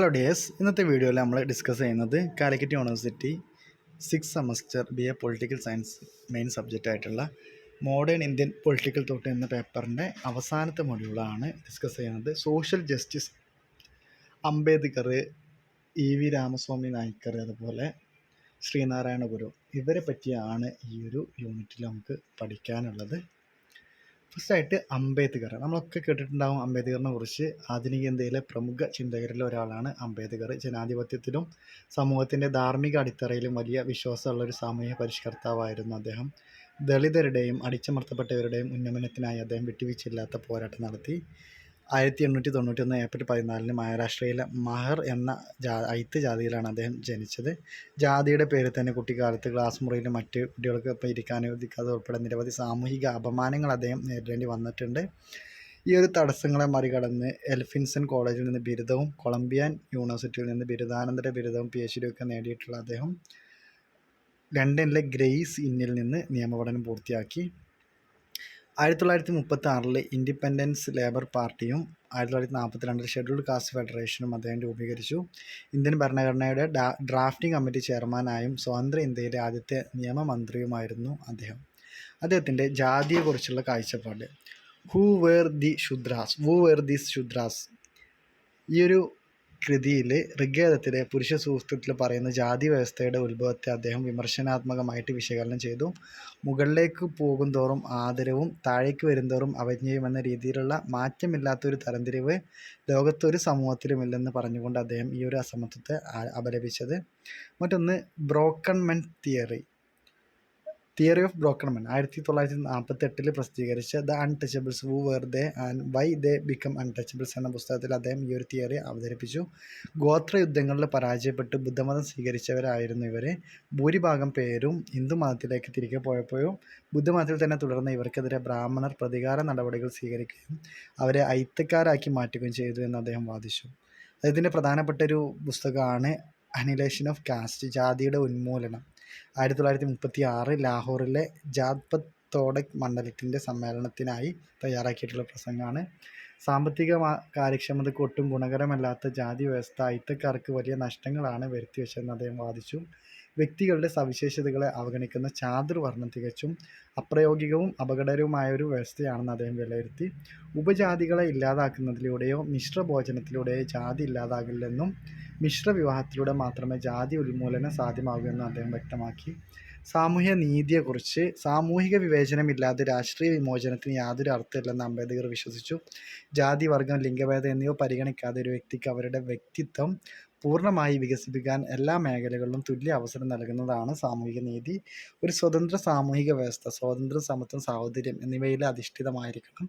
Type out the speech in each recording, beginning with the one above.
Hello dears ഇന്നത്തെ വീഡിയോയിൽ നമ്മൾ ഡിസ്കസ് ചെയ്യുന്നത് Calicut university six semester B A political science main subject ആയിട്ടുള്ള മോഡേൺ ഇന്ത്യൻ പൊളിറ്റിക്കൽ തോട്ട് എന്ന പേപ്പറിന്റെ അവസാനത്തെ മൊഡ്യൂളാണ് ഡിസ്കസ് ചെയ്യുന്നത് social justice Ambedkar E V Ramaswamy Naicker അതുപോലെ ശ്രീനാരായണ ഗുരു. ഇവരെ പറ്റിയാണ് ഈ ഒരു യൂണിറ്റിൽ നമുക്ക് പഠിക്കാനുള്ളത്. ഫസ്റ്റായിട്ട് അംബേദ്കർ. നമ്മളൊക്കെ കേട്ടിട്ടുണ്ടാവും അംബേദ്കറിനെ കുറിച്ച്. ആധുനിക ഇന്ത്യയിലെ പ്രമുഖ ചിന്തകരിൽ ഒരാളാണ് അംബേദ്കർ. ജനാധിപത്യത്തിലും സമൂഹത്തിന്റെ ധാർമ്മിക അടിത്തറയിലും വലിയ വിശ്വാസമുള്ള ഒരു സാമൂഹ്യ പരിഷ്കർത്താവായിരുന്നു അദ്ദേഹം. ദളിതരുടെയും അടിച്ചമർത്തപ്പെട്ടവരുടെയും ഉന്നമനത്തിനായി അദ്ദേഹം വിട്ടുവീഴ്ചയില്ലാത്ത പോരാട്ടം നടത്തി. ആയിരത്തി എണ്ണൂറ്റി തൊണ്ണൂറ്റി ഒന്ന് ഏപ്രിൽ പതിനാലിന് മഹാരാഷ്ട്രയിലെ മഹർ എന്ന ജാ ഐത്ത് ജാതിയിലാണ് അദ്ദേഹം ജനിച്ചത്. ജാതിയുടെ പേരിൽ തന്നെ കുട്ടിക്കാലത്ത് ക്ലാസ് മുറിയിൽ മറ്റ് കുട്ടികൾക്ക് ഇരിക്കാൻ അനുവദിക്കാതെ ഉൾപ്പെടെ നിരവധി സാമൂഹിക അപമാനങ്ങൾ അദ്ദേഹം നേരിടേണ്ടി വന്നിട്ടുണ്ട്. ഈ ഒരു തടസ്സങ്ങളെ മറികടന്ന് എൽഫിൻസൺ കോളേജിൽ നിന്ന് ബിരുദവും കൊളംബിയൻ യൂണിവേഴ്സിറ്റിയിൽ നിന്ന് ബിരുദാനന്തര ബിരുദവും പി എച്ച് ഡിയൊക്കെ നേടിയിട്ടുള്ള അദ്ദേഹം ലണ്ടനിലെ ഗ്രേസ് ഇന്നിൽ നിന്ന് നിയമപഠനം പൂർത്തിയാക്കി. ആയിരത്തി തൊള്ളായിരത്തി മുപ്പത്തി ആറിൽ ഇൻഡിപെൻഡൻസ് ലേബർ പാർട്ടിയും ആയിരത്തി തൊള്ളായിരത്തി നാൽപ്പത്തി രണ്ടിൽ ഷെഡ്യൂൾഡ് കാസ്റ്റ് ഫെഡറേഷനും അദ്ദേഹം രൂപീകരിച്ചു. ഇന്ത്യൻ ഭരണഘടനയുടെ ഡ്രാഫ്റ്റിംഗ് കമ്മിറ്റി ചെയർമാനായും സ്വതന്ത്ര ഇന്ത്യയിലെ ആദ്യത്തെ നിയമമന്ത്രിയുമായിരുന്നു അദ്ദേഹം. അദ്ദേഹത്തിന്റെ ജാതിയെക്കുറിച്ചുള്ള കാഴ്ചപ്പാട്. Who were the Shudras who were the Shudras ഈ ഒരു കൃതിയിൽ ഋഗ്വേദത്തിലെ പുരുഷ സൂക്തത്തിൽ പറയുന്ന ജാതി വ്യവസ്ഥയുടെ ഉത്ഭവത്തെ അദ്ദേഹം വിമർശനാത്മകമായിട്ട് വിശകലനം ചെയ്തു. മുകളിലേക്ക് പോകുന്തോറും ആദരവും താഴേക്ക് വരുന്തോറും അവജ്ഞയും എന്ന രീതിയിലുള്ള മാറ്റമില്ലാത്തൊരു തരംതിരിവ് ലോകത്തൊരു സമൂഹത്തിലുമില്ലെന്ന് പറഞ്ഞുകൊണ്ട് അദ്ദേഹം ഈ ഒരു അസമത്വത്തെ അപലപിച്ചത്. മറ്റൊന്ന് broken men theory. Theory of broken men ആയിരത്തി തൊള്ളായിരത്തി നാൽപ്പത്തി എട്ടിൽ പ്രസിദ്ധീകരിച്ച the untouchables who were they and why they become untouchables എന്ന പുസ്തകത്തിൽ അദ്ദേഹം ഈ ഒരു തിയറി അവതരിപ്പിച്ചു. ഗോത്ര യുദ്ധങ്ങളിൽ പരാജയപ്പെട്ട് ബുദ്ധമതം സ്വീകരിച്ചവരായിരുന്നു ഇവർ ഭൂരിഭാഗം പേരും ഹിന്ദു മതത്തിലേക്ക് തിരികെ പോയപ്പോഴും ബുദ്ധമതത്തിൽ തന്നെ തുടർന്ന് ഇവർക്കെതിരെ ബ്രാഹ്മണർ പ്രതികാര നടപടികൾ സ്വീകരിക്കുകയും അവരെ ഐത്തക്കാരാക്കി മാറ്റുകയും ചെയ്തു എന്ന് അദ്ദേഹം വാദിച്ചു. അദ്ദേഹത്തിന്റെ പ്രധാനപ്പെട്ട ഒരു പുസ്തകമാണ് അനിലേഷൻ ഓഫ് കാസ്റ്റ് ജാതിയുടെ ഉന്മൂലനം. ആയിരത്തി തൊള്ളായിരത്തി മുപ്പത്തി ആറ് ലാഹോറിലെ ജാത്പത് തോഡക് മണ്ഡലത്തിന്റെ സമ്മേളനത്തിനായി തയ്യാറാക്കിയിട്ടുള്ള പ്രസംഗമാണ്. സാമ്പത്തിക കാര്യക്ഷമതയ്ക്ക് ഒട്ടും ഗുണകരമല്ലാത്ത ജാതി വ്യവസ്ഥ അയിത്തക്കാർക്ക് വലിയ നഷ്ടങ്ങളാണ് വരുത്തിവെച്ചതെന്ന് അദ്ദേഹം വാദിച്ചു. വ്യക്തികളുടെ സവിശേഷതകളെ അവഗണിക്കുന്ന ചാതുർവർണം തികച്ചും അപ്രയോഗികവും അപകടകരവുമായ ഒരു വ്യവസ്ഥയാണെന്ന് അദ്ദേഹം വിലയിരുത്തി. ഉപജാതികളെ ഇല്ലാതാക്കുന്നതിലൂടെയോ മിശ്രഭോജനത്തിലൂടെയോ ജാതി ഇല്ലാതാകില്ലെന്നും മിശ്ര വിവാഹത്തിലൂടെ മാത്രമേ ജാതി ഉന്മൂലനം സാധ്യമാകൂ എന്നും അദ്ദേഹം വ്യക്തമാക്കി. സാമൂഹ്യ നീതിയെക്കുറിച്ച് സാമൂഹിക വിവേചനമില്ലാതെ രാഷ്ട്രീയ വിമോചനത്തിന് യാതൊരു അർത്ഥമില്ലെന്ന് അംബേദ്കർ വിശ്വസിച്ചു. ജാതി വർഗം ലിംഗഭേദം എന്നിവ പരിഗണിക്കാതെ ഒരു വ്യക്തിക്ക് അവരുടെ വ്യക്തിത്വം പൂർണമായി വികസിപ്പിക്കാൻ എല്ലാ മേഖലകളിലും തുല്യ അവസരം നൽകുന്നതാണ് സാമൂഹിക നീതി. ഒരു സ്വതന്ത്ര സാമൂഹിക വ്യവസ്ഥ സ്വാതന്ത്ര്യം സമത്വം സാഹോദര്യം എന്നിവയിൽ അധിഷ്ഠിതമായിരിക്കണം.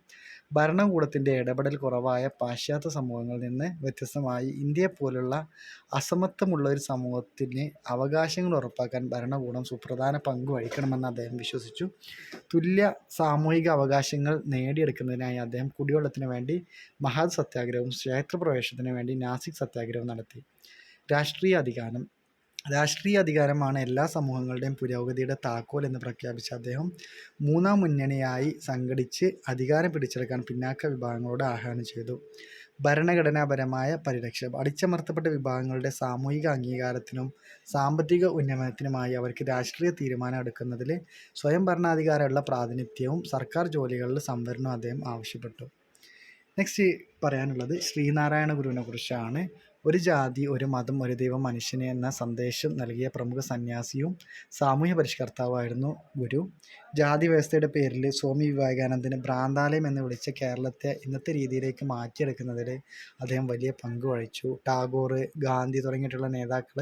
ഭരണകൂടത്തിന്റെ ഇടപെടൽ കുറവായ പാശ്ചാത്യ സമൂഹങ്ങളിൽ നിന്ന് വ്യത്യസ്തമായി ഇന്ത്യയെ പോലുള്ള അസമത്വമുള്ള ഒരു സമൂഹത്തിന് അവകാശങ്ങൾ ഉറപ്പാക്കാൻ ഭരണകൂടം സുപ്രധാന പങ്ക് വഹിക്കണമെന്ന് അദ്ദേഹം വിശ്വസിച്ചു. തുല്യ സാമൂഹിക അവകാശങ്ങൾ നേടിയെടുക്കുന്നതിനായി അദ്ദേഹം കുടിവെള്ളത്തിന് വേണ്ടി മഹാത് സത്യാഗ്രഹവും ക്ഷേത്രപ്രവേശനത്തിന് വേണ്ടി നാസിക് സത്യാഗ്രഹവും നടത്തി. രാഷ്ട്രീയ അധികാരം. രാഷ്ട്രീയ അധികാരമാണ് എല്ലാ സമൂഹങ്ങളുടെയും പുരോഗതിയുടെ താക്കോൽ എന്ന് പ്രഖ്യാപിച്ച അദ്ദേഹം മൂന്നാം മുന്നണിയായി സംഘടിച്ച് അധികാരം പിടിച്ചെടുക്കാൻ പിന്നാക്ക വിഭാഗങ്ങളോട് ആഹ്വാനം ചെയ്തു. ഭരണഘടനാപരമായ പരിരക്ഷ അടിച്ചമർത്തപ്പെട്ട വിഭാഗങ്ങളുടെ സാമൂഹിക അംഗീകാരത്തിനും സാമ്പത്തിക ഉന്നമനത്തിനുമായി അവർക്ക് രാഷ്ട്രീയ തീരുമാനം എടുക്കുന്നതിൽ സ്വയം ഭരണാധികാരമുള്ള പ്രാതിനിധ്യവും സർക്കാർ ജോലികളിൽ സംവരണവും അദ്ദേഹം ആവശ്യപ്പെട്ടു. നെക്സ്റ്റ് പറയാനുള്ളത് ശ്രീനാരായണ ഗുരുവിനെ കുറിച്ചാണ്. ഒരു ജാതി ഒരു മതം ഒരു ദൈവം മനുഷ്യന് എന്ന സന്ദേശം നൽകിയ പ്രമുഖ സന്യാസിയും സാമൂഹ്യ പരിഷ്കർത്താവായിരുന്നു ഗുരു. ജാതി വ്യവസ്ഥയുടെ പേരിൽ സ്വാമി വിവേകാനന്ദന് ഭ്രാന്താലയം എന്ന് വിളിച്ച കേരളത്തെ ഇന്നത്തെ രീതിയിലേക്ക് മാറ്റിയെടുക്കുന്നതിൽ അദ്ദേഹം വലിയ പങ്ക് വഹിച്ചു. ടാഗോർ ഗാന്ധി തുടങ്ങിയിട്ടുള്ള നേതാക്കൾ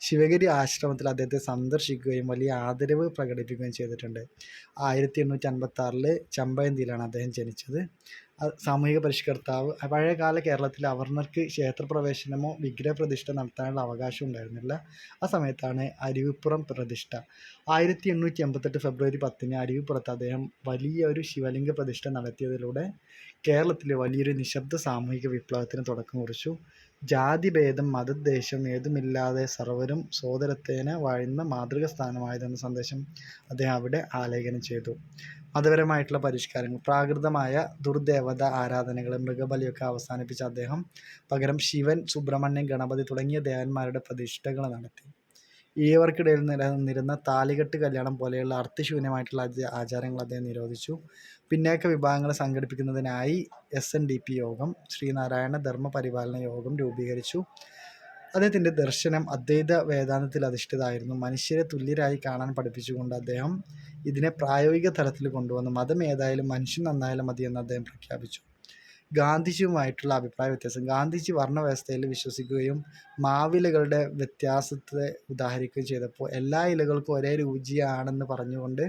ശിവഗിരി ആശ്രമത്തിൽ അദ്ദേഹത്തെ സന്ദർശിക്കുകയും വലിയ ആദരവ് പ്രകടിപ്പിക്കുകയും ചെയ്തിട്ടുണ്ട്. ആയിരത്തി എണ്ണൂറ്റി അൻപത്തി ആറിൽ ചമ്പയന്തിയിലാണ് അദ്ദേഹം ജനിച്ചത്. സാമൂഹിക പരിഷ്കർത്താവ്. പഴയകാല കേരളത്തിൽ അവർണർക്ക് ക്ഷേത്രപ്രവേശനമോ വിഗ്രഹപ്രതിഷ്ഠ നടത്താനുള്ള അവകാശം ഉണ്ടായിരുന്നില്ല. ആ സമയത്താണ് അരുവിപ്പുറം പ്രതിഷ്ഠ. ആയിരത്തി എണ്ണൂറ്റി എൺപത്തെട്ട് ഫെബ്രുവരി പത്തിന് അരുവിപ്പുറത്ത് അദ്ദേഹം വലിയൊരു ശിവലിംഗ പ്രതിഷ്ഠ നടത്തിയതിലൂടെ കേരളത്തിലെ വലിയൊരു നിശബ്ദ സാമൂഹിക വിപ്ലവത്തിന് തുടക്കം കുറിച്ചു. ജാതിഭേദം മതദ്വേഷം ഏതുമില്ലാതെ സർവരും സോദരത്വേന വാഴുന്ന മാതൃക സ്ഥാനമായതെന്ന സന്ദേശം അദ്ദേഹം അവിടെ ആലേഖനം ചെയ്തു. മതപരമായിട്ടുള്ള പരിഷ്കാരങ്ങൾ പ്രാകൃതമായ ദുർദേവത ആരാധനകൾ മൃഗബലിയൊക്കെ അവസാനിപ്പിച്ച അദ്ദേഹം പകരം ശിവൻ സുബ്രഹ്മണ്യൻ ഗണപതി തുടങ്ങിയ ദേവന്മാരുടെ പ്രതിഷ്ഠകൾ നടത്തി. ഈവർക്കിടയിൽ നിലനിന്നിരുന്ന താലികെട്ട് കല്യാണം പോലെയുള്ള അർത്ഥശൂന്യമായിട്ടുള്ള ആച- ആചാരങ്ങൾ അദ്ദേഹം നിരോധിച്ചു. പിന്നേക്ക വിഭാഗങ്ങൾ സംഘടിപ്പിക്കുന്നതിനായി എസ് എൻ ഡി പി യോഗം ശ്രീനാരായണ ധർമ്മ പരിപാലന യോഗം രൂപീകരിച്ചു. അദ്ദേഹത്തിന്റെ ദർശനം അദ്വൈത വേദാന്തത്തിൽ അധിഷ്ഠിതമായിരുന്നു. മനുഷ്യരെ തുല്യരായി കാണാൻ പഠിപ്പിച്ചുകൊണ്ട് അദ്ദേഹം ഇതിനെ പ്രായോഗിക തലത്തിൽ കൊണ്ടുവന്നു. മതം ഏതായാലും മനുഷ്യൻ നന്നായാലും മതി അദ്ദേഹം പ്രഖ്യാപിച്ചു. ഗാന്ധിജിയുമായിട്ടുള്ള അഭിപ്രായ വ്യത്യാസം. ഗാന്ധിജി വർണവ്യവസ്ഥയിൽ വിശ്വസിക്കുകയും മാവിലകളുടെ വ്യത്യാസത്തെ ഉദാഹരിക്കുകയും ചെയ്തപ്പോൾ എല്ലാ ഇലകൾക്കും ഒരേ രുചിയാണെന്ന് പറഞ്ഞുകൊണ്ട്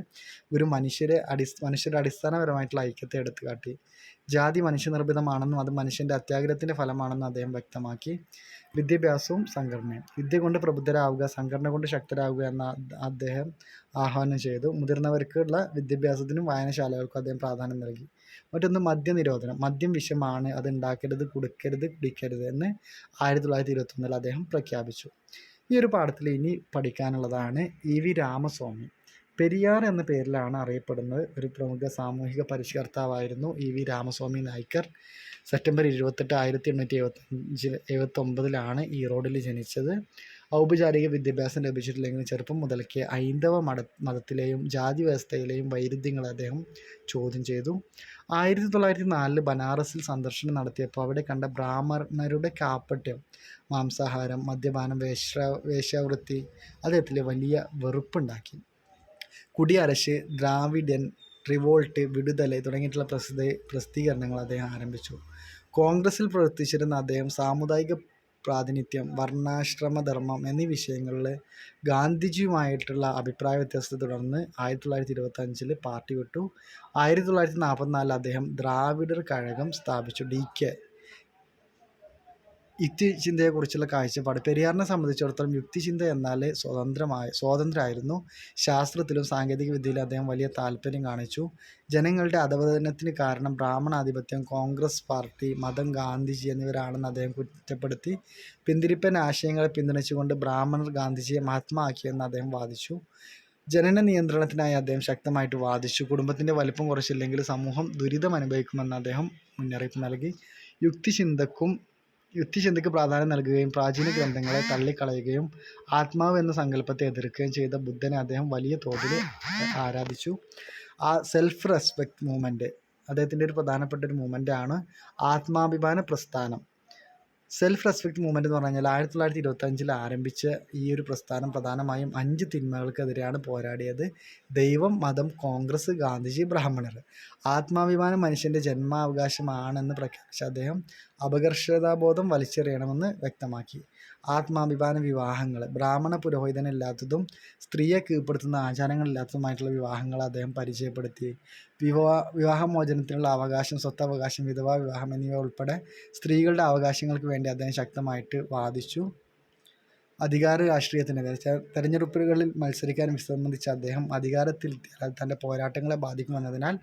ഒരു മനുഷ്യരെ അടി മനുഷ്യരുടെ അടിസ്ഥാനപരമായിട്ടുള്ള ഐക്യത്തെ എടുത്തു കാട്ടി ജാതി മനുഷ്യനിർമ്മിതമാണെന്നും അത് മനുഷ്യന്റെ അത്യാഗ്രഹത്തിന്റെ ഫലമാണെന്നും അദ്ദേഹം വ്യക്തമാക്കി. വിദ്യാഭ്യാസവും സംഘടനയും. വിദ്യ കൊണ്ട് പ്രബുദ്ധരാവുക സംഘടന കൊണ്ട് ശക്തരാകുക എന്ന അദ്ദേഹം ആഹ്വാനം ചെയ്തു. മുതിർന്നവർക്കുള്ള വിദ്യാഭ്യാസത്തിനും വായനശാലകൾക്കും അദ്ദേഹം പ്രാധാന്യം നൽകി. മറ്റൊന്ന് മദ്യനിരോധനം മദ്യം വിഷമാണ്. അത് ഉണ്ടാക്കരുത് കൊടുക്കരുത് കുടിക്കരുത് എന്ന് ആയിരത്തി തൊള്ളായിരത്തി ഇരുപത്തൊന്നിൽ അദ്ദേഹം പ്രഖ്യാപിച്ചു. ഈ ഒരു പാഠത്തിൽ ഇനി പഠിക്കാനുള്ളതാണ് ഇ വി രാമസ്വാമി. പെരിയാർ എന്ന പേരിലാണ് അറിയപ്പെടുന്നത്. ഒരു പ്രമുഖ സാമൂഹിക പരിഷ്കർത്താവായിരുന്നു E V Ramaswamy Naicker September ഇരുപത്തെട്ട് ആയിരത്തി എണ്ണൂറ്റി എഴുപത്തഞ്ചിൽ എഴുപത്തൊമ്പതിലാണ് ഈറോഡിൽ ജനിച്ചത്. ഔപചാരിക വിദ്യാഭ്യാസം ലഭിച്ചിട്ടില്ലെങ്കിലും ചെറുപ്പം മുതൽക്കേ ഹൈന്ദവ മത മതത്തിലെയും ജാതി വ്യവസ്ഥയിലെയും വൈരുദ്ധ്യങ്ങൾ അദ്ദേഹം ചോദ്യം ചെയ്തു. ആയിരത്തി തൊള്ളായിരത്തി നാലിൽ ബനാറസിൽ സന്ദർശനം നടത്തിയപ്പോൾ അവിടെ കണ്ട ബ്രാഹ്മണരുടെ കാപ്പട്യം മാംസാഹാരം മദ്യപാനം വേശ്യ വേശ്യാവൃത്തി അദ്ദേഹത്തിൽ വലിയ വെറുപ്പുണ്ടാക്കി. കുടിയരശ് ദ്രാവിഡ്യൻ റിവോൾട്ട് വിടുതല തുടങ്ങിയിട്ടുള്ള പ്രസിദ്ധ പ്രസിദ്ധീകരണങ്ങൾ അദ്ദേഹം ആരംഭിച്ചു. കോൺഗ്രസിൽ പ്രവർത്തിച്ചിരുന്ന അദ്ദേഹം സാമുദായിക പ്രാതിനിധ്യം വർണാശ്രമധർമ്മം എന്നീ വിഷയങ്ങളിൽ ഗാന്ധിജിയുമായിട്ടുള്ള അഭിപ്രായ വ്യത്യാസത്തെ തുടർന്ന് ആയിരത്തി തൊള്ളായിരത്തി ഇരുപത്തഞ്ചിൽ പാർട്ടി വിട്ടു. ആയിരത്തി തൊള്ളായിരത്തി നാൽപ്പത്തിനാലിൽ അദ്ദേഹം ദ്രാവിഡർ കഴകം സ്ഥാപിച്ചു. D K. യുക്തിചിന്തയെക്കുറിച്ചുള്ള കാഴ്ചപ്പാട്. പെരിയാറിനെ സംബന്ധിച്ചിടത്തോളം യുക്തിചിന്ത എന്നാൽ സ്വതന്ത്രമായ സ്വാതന്ത്ര്യമായിരുന്നു ശാസ്ത്രത്തിലും സാങ്കേതിക വിദ്യയിലും അദ്ദേഹം വലിയ താല്പര്യം കാണിച്ചു. ജനങ്ങളുടെ അധപതനത്തിന് കാരണം ബ്രാഹ്മണാധിപത്യം കോൺഗ്രസ് പാർട്ടി മതം ഗാന്ധിജി എന്നിവരാണെന്ന് അദ്ദേഹം കുറ്റപ്പെടുത്തി. പിന്തിരിപ്പൻ ആശയങ്ങളെ പിന്തുണച്ചുകൊണ്ട് ബ്രാഹ്മണർ ഗാന്ധിജിയെ മഹാത്മാക്കിയെന്ന് അദ്ദേഹം വാദിച്ചു. ജനന നിയന്ത്രണത്തിനായി അദ്ദേഹം ശക്തമായിട്ട് വാദിച്ചു. കുടുംബത്തിന്റെ വലിപ്പം കുറച്ചില്ലെങ്കിൽ സമൂഹം ദുരിതം അനുഭവിക്കുമെന്ന് അദ്ദേഹം മുന്നറിയിപ്പ് നൽകി. യുക്തിചിന്തക്കും യുക്തിചിന്തയ്ക്ക് പ്രാധാന്യം നൽകുകയും പ്രാചീന ഗ്രന്ഥങ്ങളെ തള്ളിക്കളയുകയും ആത്മാവ് എന്ന സങ്കല്പത്തെ എതിർക്കുകയും ചെയ്ത ബുദ്ധനെ അദ്ദേഹം വലിയ തോതിൽ ആരാധിച്ചു. ആ സെൽഫ് റെസ്പെക്റ്റ് മൂവ്മെന്റ് അദ്ദേഹത്തിന്റെ ഒരു പ്രധാനപ്പെട്ട ഒരു മൂവ്മെന്റ് ആണ് ആത്മാഭിമാന പ്രസ്ഥാനം. സെൽഫ് റെസ്പെക്റ്റ് മൂവ്മെന്റ് എന്ന് പറഞ്ഞു കഴിഞ്ഞാൽ ആയിരത്തി തൊള്ളായിരത്തി ഇരുപത്തഞ്ചിൽ ആരംഭിച്ച ഈ ഒരു പ്രസ്ഥാനം പ്രധാനമായും അഞ്ച് തിന്മകൾക്കെതിരെയാണ് പോരാടിയത് ദൈവം മതം കോൺഗ്രസ് ഗാന്ധിജി ബ്രാഹ്മണർ. ആത്മാഭിമാനം മനുഷ്യന്റെ ജന്മാവകാശമാണെന്ന് പ്രഖ്യാപിച്ച അദ്ദേഹം അപകർഷതാബോധം വലിച്ചെറിയണമെന്ന് വ്യക്തമാക്കി. ആത്മാഭിമാന വിവാഹങ്ങൾ ബ്രാഹ്മണ പുരോഹിതനില്ലാത്തതും സ്ത്രീയെ കീഴ്പ്പെടുത്തുന്ന ആചാരങ്ങളില്ലാത്തതുമായിട്ടുള്ള വിവാഹങ്ങൾ അദ്ദേഹം പരിചയപ്പെടുത്തി. വിവാഹ വിവാഹമോചനത്തിനുള്ള അവകാശം സ്വത്തവകാശം വിധവാ വിവാഹം എന്നിവ ഉൾപ്പെടെ സ്ത്രീകളുടെ അവകാശങ്ങൾക്ക് വേണ്ടി അദ്ദേഹം ശക്തമായിട്ട് വാദിച്ചു. അധികാര രാഷ്ട്രീയത്തിനെതിരെ തെരഞ്ഞെടുപ്പുകളിൽ മത്സരിക്കാൻ വിസമ്മതിച്ച അദ്ദേഹം അധികാരത്തിൽ തന്റെ പോരാട്ടങ്ങളെ ബാധിക്കുമെന്നതിനാൽ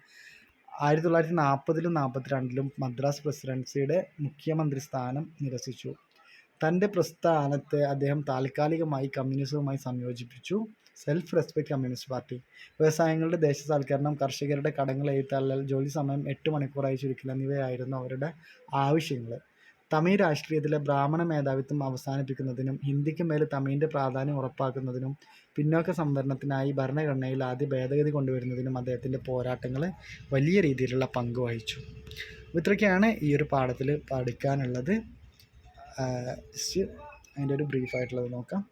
ആയിരത്തി തൊള്ളായിരത്തി നാൽപ്പതിലും നാൽപ്പത്തിരണ്ടിലും മദ്രാസ് പ്രസിഡൻസിയുടെ മുഖ്യമന്ത്രി സ്ഥാനം നിരസിച്ചു. തന്റെ പ്രസ്ഥാനത്തെ അദ്ദേഹം താൽക്കാലികമായി കമ്മ്യൂണിസവുമായി സംയോജിപ്പിച്ചു. Self respect communist party. വ്യവസായങ്ങളുടെ ദേശസാൽക്കരണം കർഷകരുടെ കടങ്ങൾ എഴുത്തള്ളൽ ജോലി സമയം എട്ട് മണിക്കൂറായി ചുരുക്കൽ എന്നിവയായിരുന്നു അവരുടെ ആവശ്യങ്ങൾ. തമിഴ് രാഷ്ട്രീയത്തിലെ ബ്രാഹ്മണ മേധാവിത്വം അവസാനിപ്പിക്കുന്നതിനും ഹിന്ദിക്ക് മേൽ തമിഴിന്റെ പ്രാധാന്യം ഉറപ്പാക്കുന്നതിനും പിന്നോക്ക സംവരണത്തിനായി ഭരണഘടനയിൽ ആദ്യ ഭേദഗതി കൊണ്ടുവരുന്നതിനും അദ്ദേഹത്തിന്റെ പോരാട്ടങ്ങൾ വലിയ രീതിയിലുള്ള പങ്ക് വഹിച്ചു. ഇത്രയ്ക്കാണ് ഈ ഒരു പാഠത്തിൽ പഠിക്കാനുള്ളത്. ജസ്റ്റ് അതിന്റെ ഒരു ബ്രീഫായിട്ടുള്ളത് നോക്കാം.